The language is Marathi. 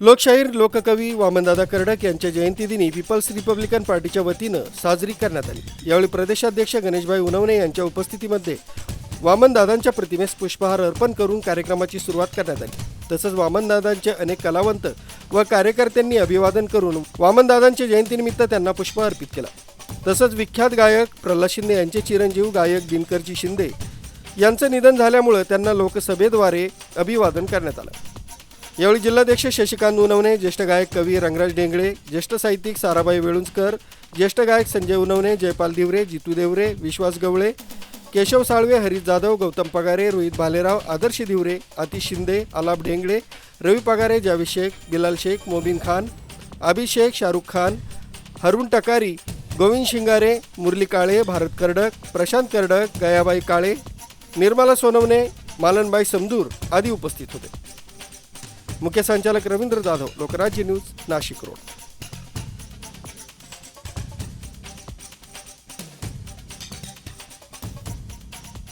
लोकशाहीर लोककवी वामनदादा कर्डक यांच्या जयंतीदिनी पीपल्स रिपब्लिकन पार्टीच्या वतीनं साजरी करण्यात आली. यावेळी प्रदेशाध्यक्ष गणेशभाई उनवणे यांच्या उपस्थितीमध्ये वामनदादांच्या प्रतिमेस पुष्पहार अर्पण करून कार्यक्रमाची सुरुवात करण्यात आली. तसंच वामनदादांचे अनेक कलावंत व कार्यकर्त्यांनी अभिवादन करून वामनदादांच्या जयंतीनिमित्त त्यांना पुष्प अर्पित केला. तसंच विख्यात गायक प्रल्हाद शिंदे यांचे चिरंजीव गायक दिनकरजी शिंदे यांचं निधन झाल्यामुळं त्यांना लोकसभेद्वारे अभिवादन करण्यात आलं. यावेळी जिल्हाध्यक्ष शशिकांत उनवणे ज्येष्ठ गायक कवी रंगराज डेंगळे ज्येष्ठ साहित्यिक साराबाई वेळुंजकर ज्येष्ठ गायक संजय उनवणे जयपाल दिवरे जितू देवरे विश्वास गवळे केशव साळवे हरीश जाधव गौतम पगारे रोहित भालेराव आदर्श धिवरे अतिश शिंदे आलाप ढेंगळे रवी पगारे जावेद शेख बिलाल शेख मोबिन खान अभिषेक शाहरुख खान हरुण टकारी गोविंद शिंगारे मुरली काळे भारत कर्डक प्रशांत कर्डक गयाबाई काळे निर्मला सोनवणे मालनबाई समदूर आदी उपस्थित होते. मुख्य संचालक रवींद्र जाधव लोकराज्य न्यूज नाशिक रोड.